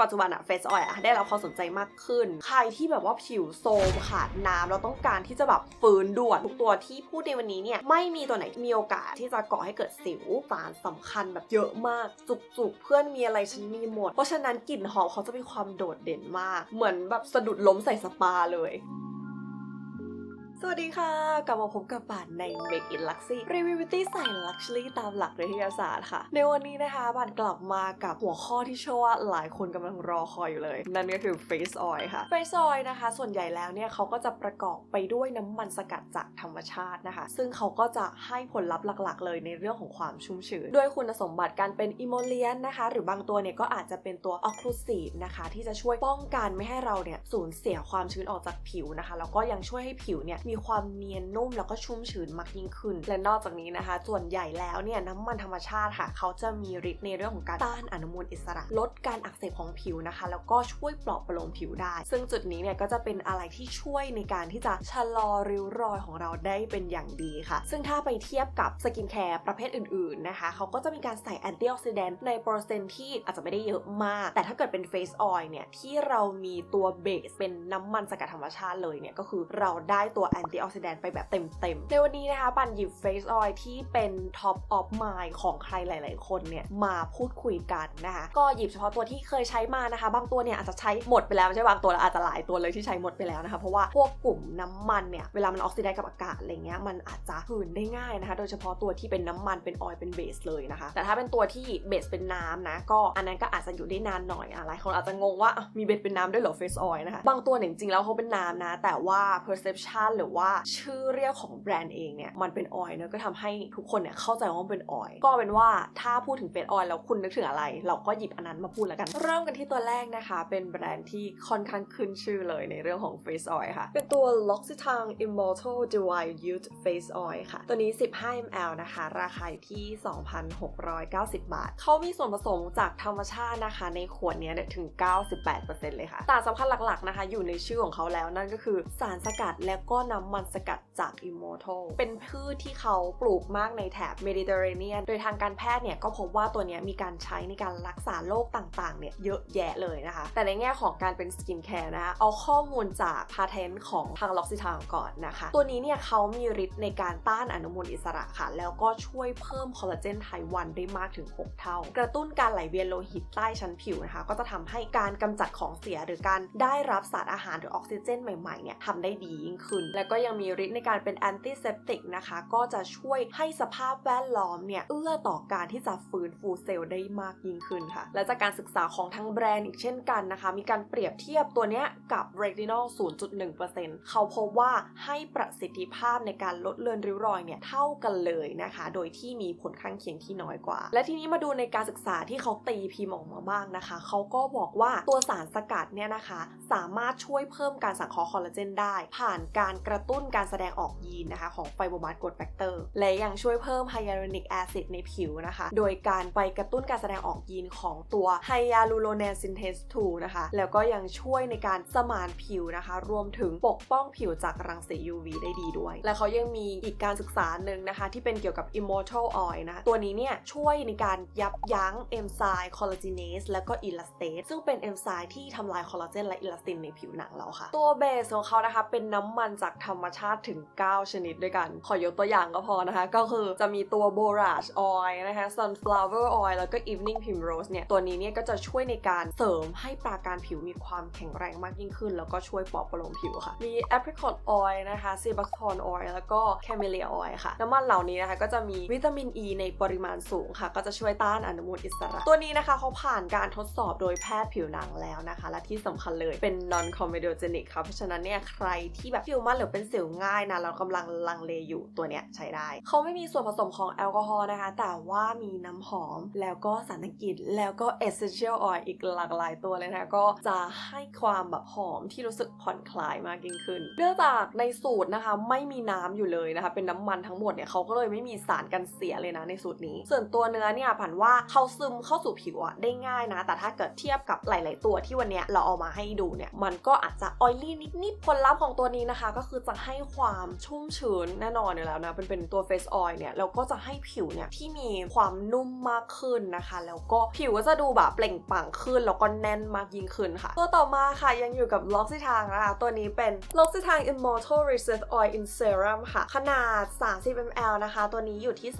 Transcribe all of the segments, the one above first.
ปัจจุบันอะเฟสออยอะได้รับความสนใจมากขึ้น ใครที่แบบว่าผิวโทรมขาดน้ำเราต้องการที่จะแบบฟื้นด่วนทุกตัวที่พูดในวันนี้เนี่ย ไม่มีตัวไหนมีโอกาสที่จะก่อให้เกิดสิวสารสำคัญแบบเยอะมาก จุกๆ เพื่อนมีอะไรฉันมีหมด เพราะฉะนั้นกลิ่นหอมเขาจะมีความโดดเด่นมาก เหมือนแบบสะดุดล้มใส่สปาเลย สวัสดีค่ะ กลับมาพบกับป่านใน Make It Luxury รีวิวบิวตี้ใส่ Luxury ตามหลักวิทยาศาสตร์ค่ะ ในวันนี้นะคะป่านกลับมากับหัวข้อที่เชื่อว่าหลายคนกำลังรอคอยอยู่เลย นั่นก็คือ Face Oil ค่ะ Face Oil นะคะ ส่วนใหญ่แล้วเนี่ยเขาก็จะประกอบไปด้วยน้ำมันสกัดจากธรรมชาตินะคะ ซึ่งเขาก็จะให้ผลลัพธ์หลัก ๆ เลยในเรื่องของความชุ่มชื้นด้วยคุณสมบัติการเป็น emollient นะคะ หรือบางตัวเนี่ยก็อาจจะเป็นตัว occlusive นะคะที่จะช่วยป้องกันไม่ให้เราเนี่ยสูญเสียความชื้นออกจากผิวนะคะแล้วก็ยังช่วยให้ผิวเนี่ยมีความเนียนนุ่มแล้วก็ชุ่มชื้นมากยิ่งขึ้น และนอกจากนี้นะคะ ส่วนใหญ่แล้วเนี่ยน้ำมันธรรมชาติค่ะเขาจะมีฤทธิ์ในเรื่องของการต้านอนุมูลอิสระ ลดการอักเสบของผิวนะคะ แล้วก็ช่วยปลอบประโลมผิวได้ ซึ่งจุดนี้เนี่ยก็จะเป็นอะไรที่ช่วยในการที่จะชะลอริ้วรอยของเราได้เป็นอย่างดีค่ะ ซึ่งถ้าไปเทียบกับสกินแคร์ประเภทอื่นๆนะคะเขาก็จะมีการใส่แอนตี้ออกซิแดนต์ในเปอร์เซ็นต์ที่อาจจะไม่ได้เยอะมาก แต่ถ้าเกิดเป็นเฟสออยล์เนี่ยที่เรามีตัวเบสเป็นน้ำมันสกัดธรรมชาติเลยเนี่ยก็คือเราได้ตัวแอนตี้ออกซิแดนต์ไปแบบเต็มๆ ในวันนี้นะคะปันหยิบเฟสออยล์ที่เป็นท็อปออฟมายของใครหลาย ๆ คนเนี่ยมาพูดคุยกันนะคะ ก็หยิบเฉพาะตัวที่เคยใช้มานะคะ บางตัวเนี่ยอาจจะใช้หมดไปแล้วไม่ใช่บางตัวแล้วอาจจะหลายตัวเลยที่ใช้หมดไปแล้วนะคะ เพราะว่าพวกกลุ่มน้ำมันเนี่ยเวลามันออกซิไดซ์กับอากาศอะไรเงี้ยมันอาจจะหืนได้ง่ายนะคะ โดยเฉพาะตัวที่เป็นน้ำมันเป็นออยล์เป็นเบสเลยนะคะ แต่ถ้าเป็นตัวที่เบสเป็นน้ำนะก็อันนั้นก็อาจจะอยู่ได้นานหน่อยอะหลายคนอาจจะงงว่ามีเบสเป็นน้ำด้วยเหรอเฟสออยล์นะคะบางตัวเนี่ยจริงๆแล้วเขาเป็นน้ำนะ แต่ว่า perception หรือว่าชื่อเรียกของแบรนด์เองเนี่ยมันเป็นออยล์เนอะก็ทำให้ทุกคนเนี่ยเข้าใจว่ามันเป็นออยล์ก็เป็นว่าถ้าพูดถึงเฟสออยล์แล้วคุณนึกถึงอะไร เราก็หยิบอันนั้นมาพูดแล้วกัน เริ่มกันที่ตัวแรกนะคะ เป็นแบรนด์ที่ค่อนข้างขึ้นชื่อเลยในเรื่องของ Face Oil ค่ะ เป็นตัว L'Occitane Immortal Divine Youth Face Oil ค่ะ ตัวนี้ 15 ml นะคะ ราคาอยู่ที่ 2,690 บาท เขามีส่วนผสมจากธรรมชาตินะคะ ในขวดเนี้ยเนี่ยถึง 98%เลยค่ะสารสำคัญหลักๆนะคะ อยู่ในชื่อของเขาแล้วนั่นก็คือสารสกัดและก็น้ำมันสกัดจาก Immortal เป็นพืชที่เขาปลูกมากในแถบเมดิเตอร์เรเนียน โดยทางการแพทย์เนี่ยก็พบว่าตัวนี้มีการใช้ในการรักษาโรคต่างๆเนี่ยเยอะแยะเลยนะคะ แต่ในแง่ของการเป็นสกินแคร์นะคะ เอาข้อมูลจากพาเทนต์ของทางล็อกซิทางก่อนนะคะ ตัวนี้เนี่ยเขามีฤทธิ์ในการต้านอนุมูลอิสระค่ะ แล้วก็ช่วยเพิ่มคอลลาเจนไทวันได้มากถึง 6 เท่า กระตุ้นการไหลเวียนโลหิตใต้ชั้นผิวนะคะ ก็จะทำให้การกำจัดของเสียหรือการได้รับสารอาหารหรือออกซิเจนใหม่ๆเนี่ยทำได้ดียิ่งขึ้น แล้วก็ยังมีฤทธิ์ในการเป็นแอนติเซปติกนะคะ ก็จะช่วยให้สภาพแวดล้อมเนี่ย เอื้อต่อการที่จะฟื้นฟูเซลล์ได้มากยิ่งขึ้นค่ะ และจากการศึกษาของทั้งแบรนด์อีกเช่นกันนะคะ มีการเปรียบเทียบตัวเนี้ยกับ Retinol 0.1%เขาพบว่าให้ประสิทธิภาพในการลดเลือนริ้วรอยเนี่ยเท่ากันเลยนะคะ โดยที่มีผลข้างเคียงที่น้อยกว่า และทีนี้มาดูในการศึกษาที่เขาตีพิมพ์ออกมาบ้างนะคะ เขาก็บอกว่าตัวสารสกัดเนี่ยนะคะ สามารถช่วยเพิ่มการสังเคราะห์คอลลาเจนได้ ผ่านการกระระตุ้นการแสดงออกยีนนะคะของไฟโบมาสกรดแฟกเตอร์และยังช่วยเพิ่มไฮยาลูรอนิกแอซิดในผิวนะคะ โดยการไปกระตุ้นการแสดงออกยีนของตัวไฮยาลูโรแนซินเทส2นะคะ แล้วก็ยังช่วยในการสมานผิวนะคะ รวมถึงปกป้องผิวจากรังสี UV ได้ดีด้วย และเขายังมีอีกการศึกษาหนึ่งนะคะ ที่เป็นเกี่ยวกับ Immortal Oil นะะตัวนี้เนี่ยช่วยในการยับยั้งเอนไซม์คอลลาเจเนสและก็อิลาสเตสซึ่งเป็นเอนไซม์ที่ทำลายคอลลาเจนและอิลาสตินในผิวหนังเราค่ะ ตัวเบสของเขานะคะเป็นน้ำมันจากธธรรมชาติถึง 9 ชนิดด้วยกัน ขอยกตัวอย่างก็พอนะคะ ก็คือจะมีตัว Borage Oil นะคะ Sunflower Oil แล้วก็ Evening Primrose เนี่ย ตัวนี้เนี่ยก็จะช่วยในการเสริมให้ปราการผิวมีความแข็งแรงมากยิ่งขึ้น แล้วก็ช่วยปลอบประโลมผิวค่ะ มี Apricot Oil นะคะ Sebaceous Oil แล้วก็ Camellia Oil ค่ะ น้ำมันเหล่านี้นะคะก็จะมีวิตามิน E ในปริมาณสูงค่ะ ก็จะช่วยต้านอนุมูลอิสระ ตัวนี้นะคะเขาผ่านการทดสอบโดยแพทย์ผิวหนังแล้วนะคะ และที่สำคัญเลยเป็น non comedogenic ค่ะเพราะฉะนั้นเนี่ยใครที่แบบผิวมันหรือเป็นสิวง่ายนะแล้วกำลังลังเลอยู่ตัวเนี้ยใช้ได้ เขาไม่มีส่วนผสมของแอลกอฮอล์นะคะ แต่ว่ามีน้ำหอมแล้วก็สารสกัดแล้วก็ essential oil อีกหลากหลายตัวเลยนะคะก็จะให้ความแบบหอมที่รู้สึกผ่อนคลายมากยิ่งขึ้น เนื่องจากในสูตรนะคะไม่มีน้ำอยู่เลยนะคะ เป็นน้ำมันทั้งหมดเนี่ยเขาก็เลยไม่มีสารกันเสียเลยนะในสูตรนี้ ส่วนตัวเนื้อเนี่ยผันว่าเขาซึมเข้าสู่ผิวอะได้ง่ายนะ แต่ถ้าเกิดเทียบกับหลาย ๆ ตัวที่วันเนี้ยเราเอามาให้ดูเนี่ยมันก็อาจจะออยลี่นิดๆผลลัพธ์ของตัวนี้นะคะ ก็คือคือจะให้ความชุ่มชื้นแน่นอนอยู่แล้วนะเป็นเป็นตัวเฟสออยล์เนี่ยแล้วก็จะให้ผิวเนี่ยที่มีความนุ่มมากขึ้นนะคะ แล้วก็ผิวก็จะดูแบบเปล่งปลั่งขึ้น แล้วก็แน่นมากยิ่งขึ้นค่ะ ตัวต่อมาค่ะยังอยู่กับล็อกซิทางนะคะ ตัวนี้เป็นล็อกซิทาง Immortal Reset Oil in Serum ค่ะ ขนาด 30 ml นะคะ ตัวนี้อยู่ที่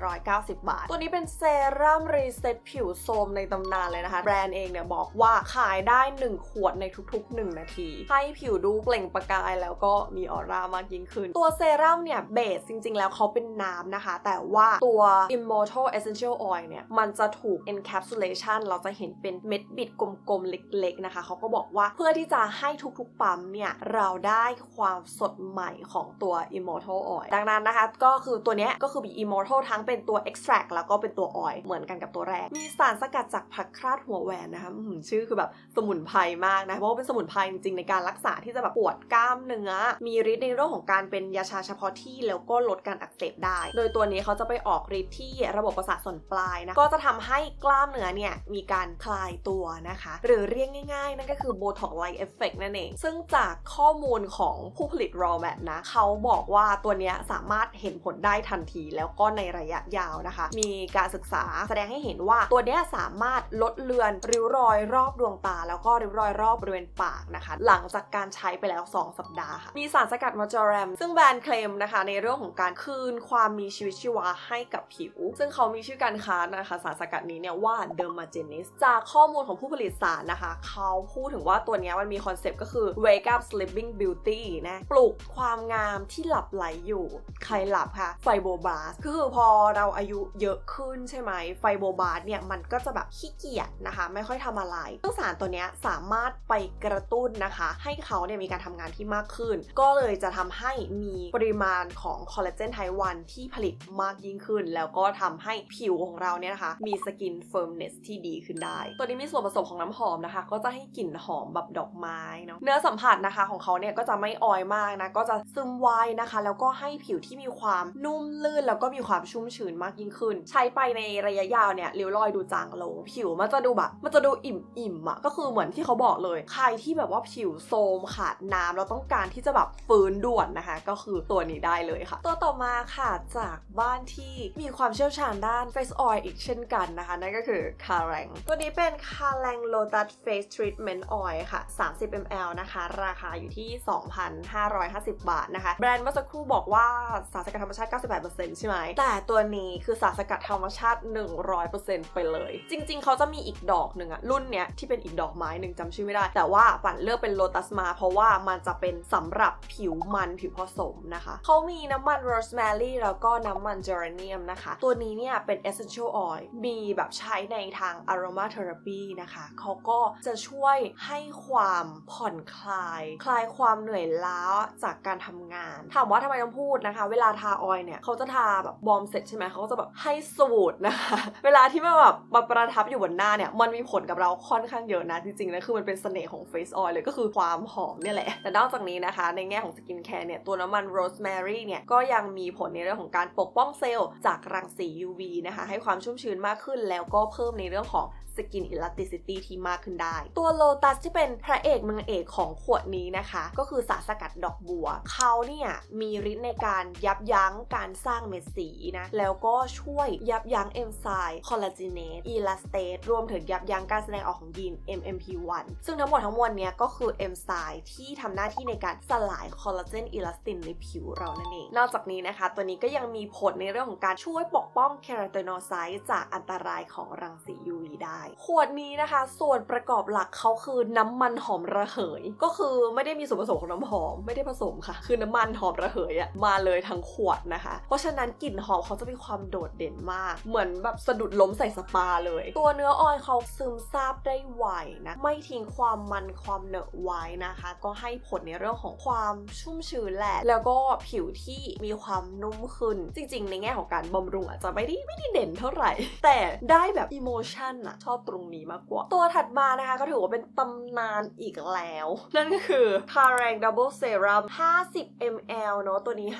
2,790 บาท ตัวนี้เป็นเซรั่มรีเซ็ตผิวโทมในตำนานเลยนะคะ แบรนด์เองเนี่ยบอกว่าขายได้ 1 ขวดในทุกๆ 1 นาที ให้ผิวดูเปล่งประกายแล้วก็มีออร่ามากยิ่งขึ้น ตัวเซรั่มเนี่ยเบสจริงๆ แล้วเขาเป็นน้ำนะคะ แต่ว่าตัว Immortal Essential Oil เนี่ย มันจะถูก encapsulation เราจะเห็นเป็นเม็ดบิดกลมๆ เล็กๆ นะคะ เขาก็บอกว่าเพื่อที่จะให้ทุกๆ ปั๊มเนี่ย เราได้ความสดใหม่ของตัว Immortal Oil ดังนั้นนะคะ ก็คือตัวนี้ก็คือมี Immortal ทั้งเป็นตัว extract แล้วก็เป็นตัว oil เหมือนกันกับตัวแรก มีสารสกัดจากผักคราดหัวแหวนนะคะชื่อคือแบบสมุนไพรมากนะ เพราะว่าเป็นสมุนไพรจริงๆ ในการรักษาที่จะแบบปวดกล้ามเนื้อมีฤทธิ์ในเรื่องของการเป็นยาชาเฉพาะที่แล้วก็ลดการอักเสบได้ โดยตัวนี้เขาจะไปออกฤทธิ์ที่ระบบประสาทส่วนปลายนะ ก็จะทำให้กล้ามเนื้อเนี่ยมีการคลายตัวนะคะ หรือเรียกง่ายๆ นั่นก็คือ Botox Like Effect นั่นเอง ซึ่งจากข้อมูลของผู้ผลิต Raw Mat นะเขาบอกว่าตัวนี้สามารถเห็นผลได้ทันทีแล้วก็ในระยะยาวนะคะ มีการศึกษาแสดงให้เห็นว่าตัวนี้สามารถลดเลือนริ้วรอยรอบดวงตา แล้วก็ริ้วรอยรอบบริเวณปากนะคะ หลังจากการใช้ไปแล้ว 2 สัปดาห์ค่ะมีสารสกัดมาจอแรม ซึ่งแบรนด์เคลมนะคะ ในเรื่องของการคืนความมีชีวิตชีวาให้กับผิว ซึ่งเขามีชื่อการค้านะคะสารสกัดนี้เนี่ยว่าเดอร์มาเจนิสจากข้อมูลของผู้ผลิตสารนะคะ เขาพูดถึงว่าตัวนี้มันมีคอนเซปต์ก็คือ wake up sleeping beauty นะปลุกความงามที่หลับไหลอยู่ ใครหลับคะไฟโบบาสคือพอเราอายุเยอะขึ้นใช่ไหมไฟโบบาสเนี่ยมันก็จะแบบขี้เกียจนะคะ ไม่ค่อยทำอะไรซึ่งสารตัวนี้สามารถไปกระตุ้นนะคะ ให้เขาเนี่ยมีการทำงานที่มากขึ้นก็เลยจะทำให้มีปริมาณของคอลลาเจนไทวันที่ผลิตมากยิ่งขึ้น แล้วก็ทำให้ผิวของเราเนี่ยนะคะ มีสกินเฟิร์มเนสที่ดีขึ้นได้ ตัวนี้มีส่วนผสมของน้ำหอมนะคะ ก็จะให้กลิ่นหอมแบบดอกไม้เนาะเนื้อสัมผัสนะคะของเขาเนี่ยก็จะไม่ออยมากนะก็จะซึมไวนะคะ แล้วก็ให้ผิวที่มีความนุ่มลื่น แล้วก็มีความชุ่มชื้นมากยิ่งขึ้น ใช้ไปในระยะยาวเนี่ยริ้วรอยดูจางลง ผิวมันจะดูแบบมันจะดูอิ่มอิ่มอะก็คือเหมือนที่เขาบอกเลย ใครที่แบบว่าผิวโทรมขาดน้ำเราต้องการที่จะแบบฟื้นด่วนนะคะ ก็คือตัวนี้ได้เลยค่ะ ตัวต่อมาค่ะจากบ้านที่มีความเชี่ยวชาญด้าน Face Oil อีกเช่นกันนะคะ นั่นก็คือ c a r a n g ตัวนี้เป็น c a r a n g Lotus Face Treatment Oil ค่ะ 30 ml นะคะ ราคาอยู่ที่ 2,550 บาทนะคะ แบรนด์เมื่อสักครู่บอกว่าสารสกัดธรรมชาติ 98%ใช่ไหม แต่ตัวนี้คือสารสกัดธรรมชาติ 100%ไปเลย จริง ๆ เขาจะมีอีกดอกหนึ่งอะรุ่นเนี้ยที่เป็นอีกดอกไม้หนึ่งจำชื่อไม่ได้ แต่ว่าฝันเลือกเป็นโลตัสมา เพราะว่ามันจะเป็นสำหรับผิวมันผิวผสมนะคะ เขามีน้ำมันโรสแมรี่แล้วก็น้ำมันเจอร์เนียมนะคะ ตัวนี้เนี่ยเป็น essential oil มีแบบใช้ในทาง aromatherapy นะคะ เขาก็จะช่วยให้ความผ่อนคลาย คลายความเหนื่อยล้าจากการทำงาน ถามว่าทำไมต้องพูดนะคะ เวลาทาออยล์เนี่ยเขาจะทาแบบบอมเสร็จใช่ไหมเขาก็จะแบบให้สูตรนะคะ เวลาที่มันแบบมาประทับอยู่บนหน้าเนี่ย มันมีผลกับเราค่อนข้างเยอะนะจริงๆแล้วคือมันเป็นเสน่ห์ของ face oil เลยก็คือความหอมเนี่ยแหละ แต่นอกจากนี้นะคะในแง่ของสกินแคร์เนี่ย ตัวน้ำมันโรสแมรี่เนี่ย ก็ยังมีผลในเรื่องของการปกป้องเซลล์จากรังสี UV นะคะ ให้ความชุ่มชื้นมากขึ้น แล้วก็เพิ่มในเรื่องของสกินอิเล s ติซิตี้ที่มากขึ้นได้ ตัวโลตัสที่เป็นพระเอกเมืองเอกของขวดนี้นะคะ ก็คือสารสกัดดอกบัว เขาเนี่ยมีฤทธิ์ในการยับยั้งการสร้างเม็ดสีนะ แล้วก็ช่วยยับยั้งเอนไซม์คอลลาเจเนสอีลาสเตสรวมถึงยับยั้งการแสดงออกของยีน MMP1 ซึ่งทั้งหมดทั้งมวลเนี้ยก็คือเอนไซม์ที่ทำหน้าที่ในการสลายคอลลาเจนอิลาสตินในผิวเรานั่นเอง นอกจากนี้นะคะ ตัวนี้ก็ยังมีผลในเรื่องของการช่วยปกป้องเคราตินอไซต์จากอันตรายของรังสี UV ได้ ขวดนี้นะคะ ส่วนประกอบหลักเขาคือน้ำมันหอมระเหย ก็คือไม่ได้มีส่วนผสมของน้ำหอมไม่ได้ผสมค่ะ คือน้ำมันหอมระเหยอะมาเลยทั้งขวดนะคะ เพราะฉะนั้นกลิ่นหอมเขาจะมีความโดดเด่นมาก เหมือนแบบสะดุดล้มใส่สปาเลย ตัวเนื้อออยเขาซึมซาบได้ไวนะ ไม่ทิ้งความมันความเหนอะไว้นะคะ ก็ให้ผลในเรื่องของความชุ่มชื้นแหละ แล้วก็ผิวที่มีความนุ่มขึ้น จริง ๆ ในแง่ของการบำรุงอาจจะไม่ได้ไม่ได้เด่นเท่าไหร่ แต่ได้แบบอิโมชันอะชอบตรงนี้มากกว่า ตัวถัดมานะคะก็ถือว่าเป็นตำนานอีกแล้ว นั่นก็คือ c a r a n g Double Serum 50 ml เนอะตัวนี้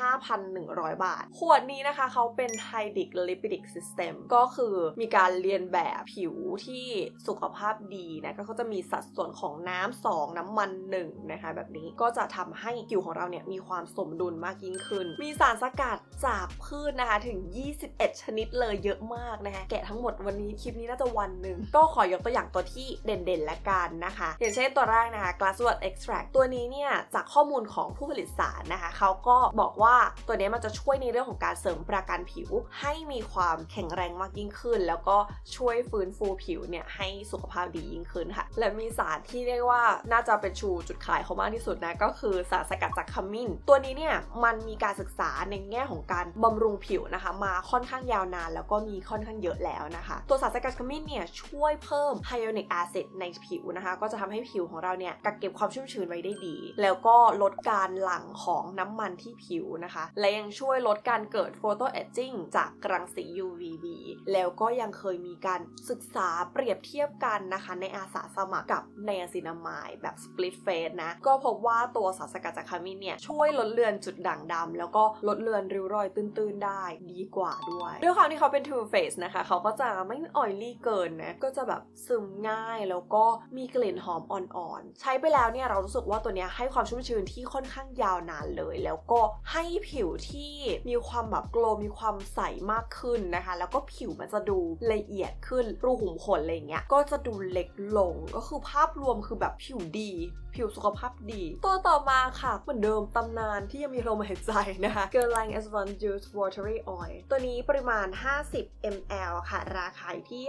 5,100 บาท ขวดนี้นะคะเขาเป็น Hydic Lipidic System ก็คือมีการเรียนแบบผิวที่สุขภาพดีนะก็เขาจะมีสัดส่วนของน้ำ2น้ำมัน1นะคะแบบนี้ก็จะทำใให้ผิวของเราเนี่ยมีความสมดุลมากยิ่งขึ้น มีสารสกัดจากพืชนะคะถึง 21 ชนิดเลยเยอะมากนะคะแกะทั้งหมดวันนี้คลิปนี้น่าจะวันหนึ่งก็ขอยกตัวอย่างตัวที่เด่นๆและกันนะคะ อย่างเช่นตัวแรกนะคะ Glasswood Extract ตัวนี้เนี่ยจากข้อมูลของผู้ผลิตสารนะคะเขาก็บอกว่าตัวนี้มันจะช่วยในเรื่องของการเสริมประกันผิว ให้มีความแข็งแรงมากยิ่งขึ้น แล้วก็ช่วยฟื้นฟูผิวเนี่ยให้สุขภาพดียิ่งขึ้นค่ะและมีสารที่เรียกว่าน่าจะเป็นชูจุดขายเขามากที่สุดนะก็คือสารสกัดจากขมิ้น ตัวนี้เนี่ยมันมีการศึกษาในแง่ของการบำรุงผิวนะคะ มาค่อนข้างยาวนานแล้วก็มีค่อนข้างเยอะแล้วนะคะ ตัวสารสกัดขมิ้นเนี่ยช่วยเพิ่มไฮโอนิกแอซิดในผิวนะคะ ก็จะทำให้ผิวของเราเนี่ยกักเก็บความชุ่มชื้นไว้ได้ดี แล้วก็ลดการหลั่งของน้ำมันที่ผิวนะคะ และยังช่วยลดการเกิดโฟโตเอจจิ้งจากรังสี UVB แล้วก็ยังเคยมีการศึกษาเปรียบเทียบกันนะคะ ในอาสาสมัครกับไนอาซินามายแบบ split face นะ ก็พบว่าตัวสารสกัดจากขมิ้นเนี่ยช่วยลดเลือนจุดด่างดำแล้วก็ลดเลือนริ้วรอยตื้นๆได้ดีกว่าด้วยด้วยความที่เขาเป็น two face นะคะ เขาก็จะไม่ออยลี่เกินนะก็จะแบบซึมง่ายแล้วก็มีกลิ่นหอมอ่อนๆ ใช้ไปแล้วเนี่ยเรารู้สึกว่าตัวเนี้ยให้ความชุ่มชื้นที่ค่อนข้างยาวนานเลย แล้วก็ให้ผิวที่มีความแบบโกลมีความใสมากขึ้นนะคะ แล้วก็ผิวมันจะดูละเอียดขึ้นรูขุมขนอะไรเงี้ยก็จะดูเล็กลงก็คือภาพรวมคือแบบผิวดี ผิวสุขภาพดี ตัวต่อมาค่ะ เหมือนเดิมตำนานที่ยังมีลมหายใจนะคะ g e r l a n g S1 Juice Watery Oil ตัวนี้ปริมาณ 50 ml ค่ะ ราคาที่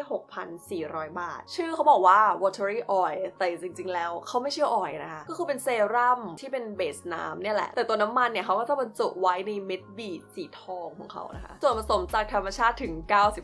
6,400 บาท ชื่อเขาบอกว่า watery oil แต่จริง ๆ แล้วเขาไม่ชื่อออยนะคะ ก็คือเป็นเซรั่มที่เป็นเบสน้ำเนี่ยแหละ แต่ตัวน้ำมันเนี่ยเขาก็จะบรรจุไว้ในเม็ดบีดสีทองของเขานะคะ ส่วนผสมจากธรรมชาติถึง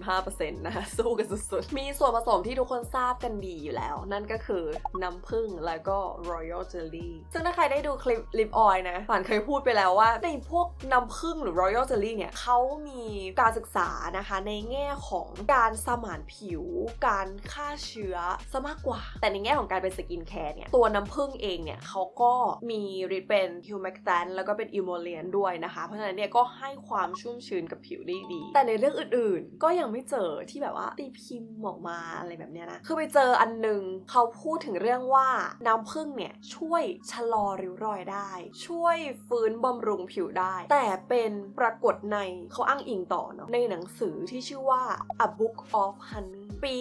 95%นะคะสู้กันสุดๆ มีส่วนผสมที่ทุกคนทราบกันดีอยู่แล้ว นั่นก็คือน้ำผึ้งแล้วก็ royal jelly ซึ่งถ้าใครได้ดูคลิปลิปออยนะฝันเคยพูดไปแล้วว่า ในพวกน้ำผึ้งหรือ royal jelly เนี่ยเขามีการศึกษานะคะในแง่ของการสมานผิว การฆ่าเชื้อซะมากกว่า แต่ในแง่ของการเป็นสกินแคร์เนี่ย ตัวน้ำผึ้งเองเนี่ยเขาก็มีฤทธิ์เป็นฮิวแมกแตนแล้วก็เป็นอิโมเลียนด้วยนะคะ เพราะฉะนั้นเนี่ยก็ให้ความชุ่มชื้นกับผิวได้ดี แต่ในเรื่องอื่นๆ ก็ยังไม่เจอที่แบบว่าตีพิมพ์ออกมาอะไรแบบเนี้ยนะ คือไปเจออันหนึงเขาพูดถึงเรื่องว่าน้ำผึ้งเนี่ยช่วยชะลอริ้วรอยได้ ช่วยฟื้นบำรุงผิวได้ แต่เป็นปรากฏในเขาอ้างอิงต่อเนาะในหนังสือที่ชื่อว่า A Book of Honey ปี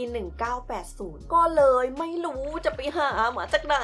1980 ก็เลยไม่รู้จะไปหามาจากไหน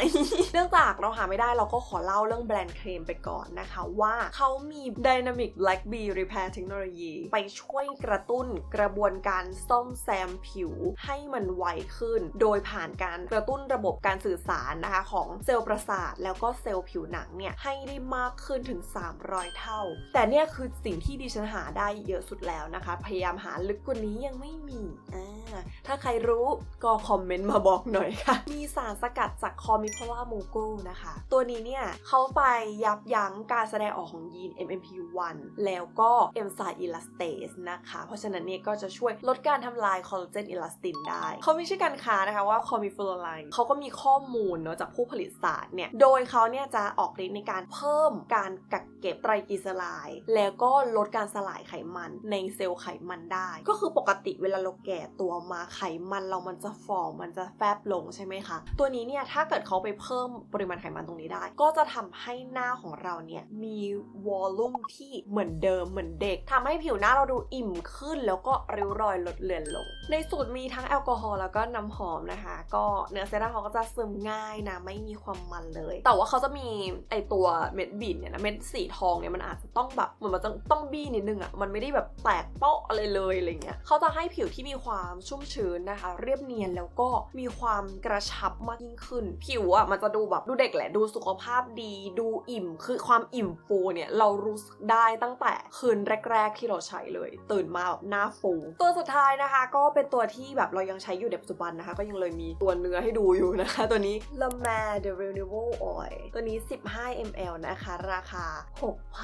เนื่องจากเราหาไม่ได้เราก็ขอเล่าเรื่องแบรนด์เครมไปก่อนนะคะว่าเขามี Dynamic Black b Repair Technology ไปช่วยกระตุ้นกระบวนการซ่อมแซมผิวให้มันไวขึ้น โดยผ่านการกระตุ้นระบบการสื่อสารนะคะของเซลล์ประสาท แล้วก็เซลล์ผิวหนังเนี่ยให้ได้มากขึ้นถึง 300 เท่า แต่เนี่ยคือสิ่งที่ดิฉันหาได้เยอะสุดแล้วนะคะ พยายามหาลึกกว่านี้ยังไม่มีอ่าถ้าใครรู้ก็คอมเมนต์มาบอกหน่อยค่ะ มีสารสกัดจากคอมิโคล่าโมโกนะคะ ตัวนี้เนี่ยเขาไปยับยั้งการแสดงออกของยีน MMP1 แล้วก็เอนไซม์อิลาสเตสนะคะ เพราะฉะนั้นเนี่ยก็จะช่วยลดการทำลายคอลลาเจนอิลาสตินได้ เขาไม่ใช่การค้านะคะว่าคอมิฟลูไลน์เขาก็มีข้อมูลเนาะจากผู้ผลิตสารเนี่ย โดยเขาเนี่ยจะออกฤทธิ์ในการเพิ่มการกักเก็บไตรกลีเซอไรด์แล้วก็ลดการสลายไขมันในเซลล์ไขมันได้ ก็คือปกติเวลาเราแก่ตัวมาไขมันเรามันจะฟอร์มมันจะแฟบลงใช่ไหมคะ ตัวนี้เนี่ยถ้าเกิดเขาไปเพิ่มปริมาณไขมันตรงนี้ได้ ก็จะทำให้หน้าของเราเนี่ย มีวอลลุ่มที่เหมือนเดิมเหมือนเด็กทำให้ผิวหน้าเราดูอิ่มขึ้น แล้วก็ริ้วรอยลดเลือนลง ในสูตรมีทั้งแอลกอฮอล์แล้วก็น้ำหอมนะคะ ก็เนื้อเซรั่มเขาก็จะซึมง่ายนะไม่มีความมันเลย แต่ว่าเขาจะมีไอตัวเม็ดบีนเนี่ยนะเม็ดสีทองเนี่ยมันอาจจะต้องแบบเหมือนมันจะต้องบี้นิดนึงอะ่ะมันไม่ได้แบบแตกเปาะอะไรเลยอะไรเงี้ยเขาจะให้ผิวที่มีความชุ่มชื้นนะคะ เรียบเนียนแล้วก็มีความกระชับมากยิ่งขึ้น ผิวอะ่ะมันจะดูแบบดูเด็กแหละดูสุขภาพดี ดูอิ่มคือความอิ่มฟูเนี่ยเรารู้สึกได้ตั้งแต่คืนแรก ๆ ที่เราใช้เลย ตื่นมาแบบหน้าฟูตัวสุดท้ายนะคะ ก็เป็นตัวที่แบบเรายังใช้อยู่ในปัจจุบันนะคะ ก็ยังเลยมีตัวเนื้อให้ดูอยู่นะคะ ตัวนี้ La Mer The Renewal Oil ตัวนี้ 15 ml นะคะ ราคา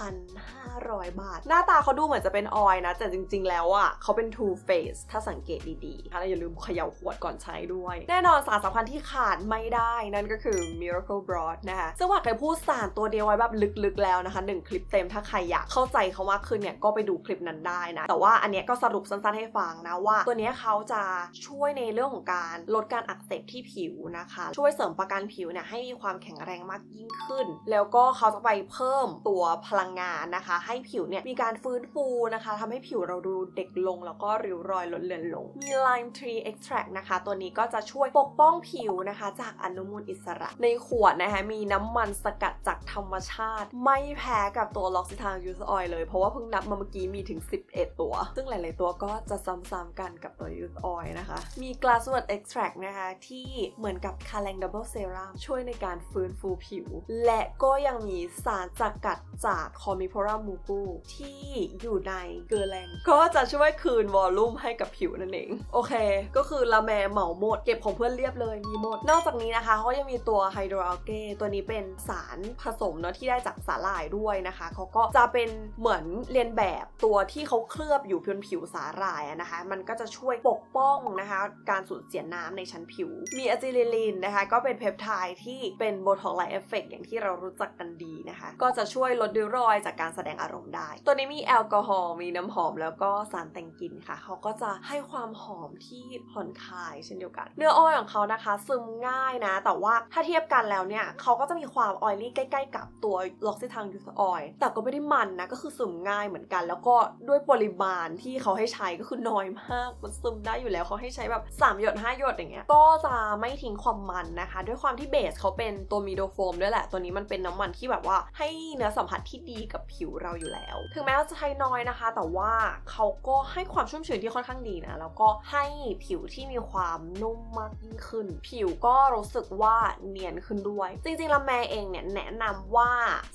6,500 บาท หน้าตาเขาดูเหมือนจะเป็นออยนะ แต่จริงๆ แล้วอะเขาเป็น Too Faced ถ้าสังเกตดีๆนะคะอย่าลืมเขย่าขวดก่อนใช้ด้วย แน่นอนสารสำคัญที่ขาดไม่ได้นั่นก็คือ Miracle Broth นะคะซึ่งว่าเคยพูดสารตัวเดียวไว้แบบลึกๆ แล้วนะคะหนึ่งคลิปเต็มถ้าใครอยากเข้าใจเขามากขึ้นเนี่ยก็ไปดูคลิปนั้นได้นะ แต่ว่าอันเนี้ยก็สรุปสั้นๆ ให้ฟังนะว่า ตัวเนี้ยเขาจะช่วยในเรื่องของการลดการอักเสบที่ผิวนะคะ ช่วยเสริมประกันผิวเนี่ยให้มีความแข็งแรงมากยิ่งขึ้น แล้วก็เขาจะไปเพิ่มตัวพลังงานนะคะ ให้ผิวเนี่ยมีการฟื้นฟูนะคะทำให้ผิวเราดูเด็กลง แล้วก็ริ้วรอยลดเลือนลง มี lime tree extract นะคะ ตัวนี้ก็จะช่วยปกป้องผิวนะคะ จากอนุมูลอิสระ ในขวดนะคะมีน้ำมันสกัดจากธรรมชาติ ไม่แพ้กับตัว L'Occitane Use Oil เลย เพราะว่าเพิ่งนับมาเมื่อกี้มีถึง 11 ตัว ซึ่งหลาย ๆ ตัวก็จะซ้ำๆกันกับตัว Use Oil นะคะ มี Glasswood extract นะคะที่เหมือนกับ Caleng Double Serum ช่วยในการฟื้นฟูผิว และก็ยังมีสารสกัดจาก Commiphora mugu ที่อยู่ในเกลือแรง ก็จะช่วยคืนวอลลุ่มให้กับผิวนั่นเอง โอเค ก็คือละแมเหมาหมด เก็บของเพื่อนเรียบเลยมีหมด นอกจากนี้นะคะเขายังมีตัวไฮโดรอัลเกตัวนี้เป็นสารผสมเนาะที่ได้จากสาหร่ายด้วยนะคะเขาก็จะเป็นเหมือนเรียนแบบตัวที่เขาเคลือบอยู่บนผิวสาหร่ายนะคะ มันก็จะช่วยปกป้องนะคะ การสูญเสียน้ำในชั้นผิว มีอะจิลิลินนะคะ ก็เป็นเพปไทด์ที่เป็นโบท็อกไลท์เอฟเฟกอย่างที่เรารู้จักกันดีนะคะ ก็จะช่วยลดริ้วรอยจากการแสดงอารมณ์ได้ ตัวนี้มีแอลกอฮอล์มีน้ำหอมแล้วก็สารแต่งกลิ่นค่ะ เขาก็จะให้ความหอมที่ผ่อนคลายเช่นเดียวกัน เนื้อออยของเขานะคะ ซึมง่ายนะ แต่ว่าถ้าเทียบกันแล้วเนี่ยเขาก็จะมีความออยลี่ใกล้ ๆ กับตัวล็อกซิทังยูสออยล์แต่ก็ไม่ได้มันนะก็คือซึมง่ายเหมือนกัน แล้วก็ด้วยปริมาณที่เขาให้ใช้ก็คือน้อยมากมันซึมได้อยู่แล้วเขาให้ใช้แบบ3หยด5หยดอย่างเงี้ยก็จะไม่ทิ้งความมันนะคะ ด้วยความที่เบสเขาเป็น็นตัวมีโดโฟมด้วยแหละ ตัวนี้มันเป็นน้ำมันที่แบบว่าให้เนื้อสัมผัสที่ดีกับผิวเราอยู่แล้ว ถึงแม้ว่าจะใช้น้อยนะคะ แต่ว่าเขาก็ให้ความชุ่มชื้นที่ค่อนข้างดีนะ แล้วก็ให้ผิวที่มีความนุ่มมากยิ่งขึ้น ผิวก็รู้สึกว่าเนียนขึ้นด้วย จริงๆล้วแม่เองเนี่ยแนะนำว่า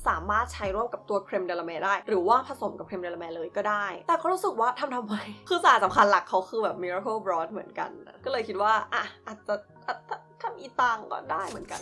สามารถใช้ร่วมกับตัวครีมเดลเมได้ หรือว่าผสมกับครีมเดลเมเลยก็ได้ แต่ก็รู้สึกว่าทำทำไม คือสารสำคัญหลักเขาคือแบบ Miracle Broth เหมือนกัน ก็เลยคิดว่าอะอาจจะ อีตังก็ได้เหมือนกัน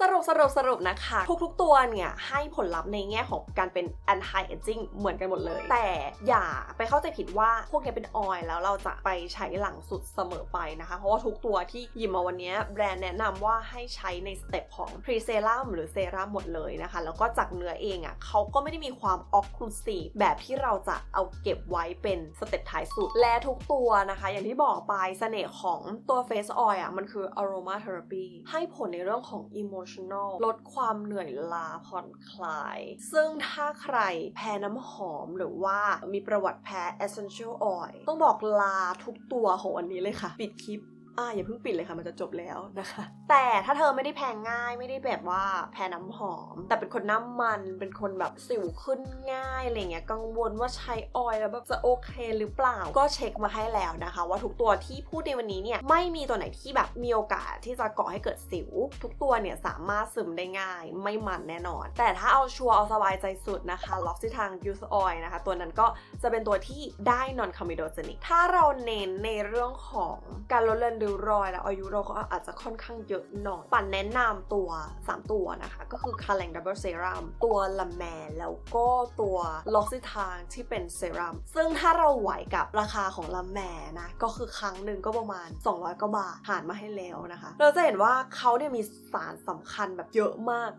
สรุปสรุปสรุปนะคะ ทุกๆตัวเนี่ย ให้ผลลัพธ์ในแง่ของการเป็น anti aging เหมือนกันหมดเลย แต่อย่าไปเข้าใจผิดว่าพวกเนี้ยเป็นออยล์แล้วเราจะไปใช้หลังสุดเสมอไปนะคะ เพราะว่าทุกตัวที่หยิบมาวันนี้แบรนด์แนะนำว่าให้ใช้ในสเต็ปของ pre serum หรือเซรั่มหมดเลยนะคะ แล้วก็จากเนื้อเองอะ่ะเขาก็ไม่ได้มีความ occlusive แบบที่เราจะเอาเก็บไว้เป็นสเต็ปท้ายสุดและทุกตัวนะคะ อย่างที่บอกไปเสน่ห์ของตัว face oil อะมันคือ aroma therapy ให้ผลในเรื่องของ emotional ลดความเหนื่อยล้าผ่อนคลาย ซึ่งถ้าใครแพ้น้ำหอมหรือว่ามีประวัติแพ้ essential oil ต้องบอกลาทุกตัวของวันนี้เลยค่ะ ปิดคลิป อ่าอย่าเพิ่งปิดเลยค่ะมันจะจบแล้วนะคะ แต่ถ้าเธอไม่ได้แพ้ง่ายไม่ได้แบบว่าแพ้น้ำหอม แต่เป็นคนน้ำมันเป็นคนแบบสิวขึ้นง่ายอะไรเงี้ยกังวลว่าใช้ออยล์แล้วแบบจะโอเคหรือเปล่า ก็เช็คมาให้แล้วนะคะ ว่าทุกตัวที่พูดในวันนี้เนี่ยไม่มีตัวไหนที่แบบมีโอกาสที่จะก่อให้เกิดสิว ทุกตัวเนี่ยสามารถซึมได้ง่ายไม่มันแน่นอน แต่ถ้าเอาชัวร์เอาสบายใจสุดนะคะล็อกซิทางยูสออยนะคะ ตัวนั้นก็จะเป็นตัวที่ได้นอนคอมิโดเจนิกถ้าเราเน้นในเรื่องของการลดเลือนริ้วรอยและอายุเราก็อาจจะค่อนข้างเยอะหน่อยปั่นแนะนำตัว 3 ตัวนะคะ ก็คือ c a l e n Double Serum ตัวละแมแล้วก็ตัว l o x i t a n ที่เป็นเซรั่มซึ่งถ้าเราไหวกับราคาของละแมนะ ก็คือครั้งหนึ่งก็ประมาณ 200กว่าบาทหารมาให้แล้วนะคะ เราจะเห็นว่าเขาเนี่ยมีสารสำคัญแบบเยอะมาก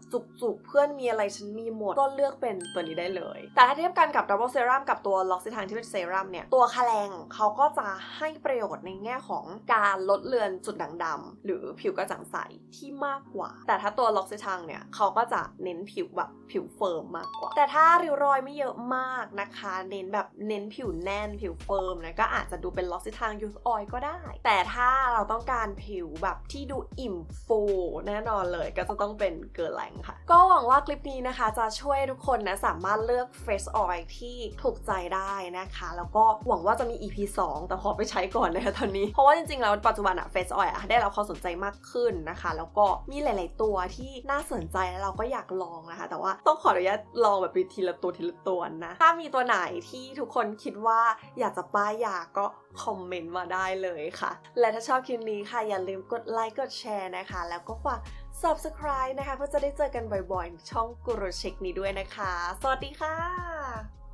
จุกๆ เพื่อนมีอะไรฉันมีหมด ก็เลือกเป็นตัวนี้ได้เลย แต่ถ้าเทียบกันกับ Double Serum กับตัว l o x i t a n ที่เป็นเซรั่มเนี่ยตัวคาแรงเขาก็จะให้ประโยชน์ในแง่ของการลดดเลือนจุดด่างดำหรือผิวกระจ่างใสที่มากกว่า แต่ถ้าตัวล็อกซิทังเนี่ยเขาก็จะเน้นผิวแบบผิวเฟิร์มมากกว่า แต่ถ้าริ้วรอยไม่เยอะมากนะคะ เน้นแบบเน้นผิวแน่นผิวเฟิร์มนะก็อาจจะดูเป็นล็อกซิทังยูสออยก็ได้ แต่ถ้าเราต้องการผิวแบบที่ดูอิ่มฟูแน่นอนเลยก็จะต้องเป็นเกลือแรงค่ะ ก็หวังว่าคลิปนี้นะคะจะช่วยทุกคนนะสามารถเลือกเฟสออยที่ถูกใจได้นะคะ แล้วก็หวังว่าจะมี EP 2 แต่ขอไปใช้ก่อนนะคะตอนนี้ เพราะว่าจริงๆแล้วปัจจุบันอะเฟสออยอะได้รับความสนใจมากขึ้นนะคะ แล้วก็มีหลาย ๆ ตัวที่น่าสนใจแล้วเราก็อยากลองนะคะ แต่ว่าต้องขออนุญาตลองแบบทีละตัวทีละตัวนะ ถ้ามีตัวไหนที่ทุกคนคิดว่าอยากจะป้ายยาก็คอมเมนต์มาได้เลยค่ะ และถ้าชอบคลิปนี้ค่ะ อย่าลืมกดไลค์กดแชร์นะคะ แล้วก็ฝาก subscribe นะคะ เพื่อจะได้เจอกันบ่อยๆ ช่องกุโรเช็คนี้ด้วยนะคะ สวัสดีค่ะ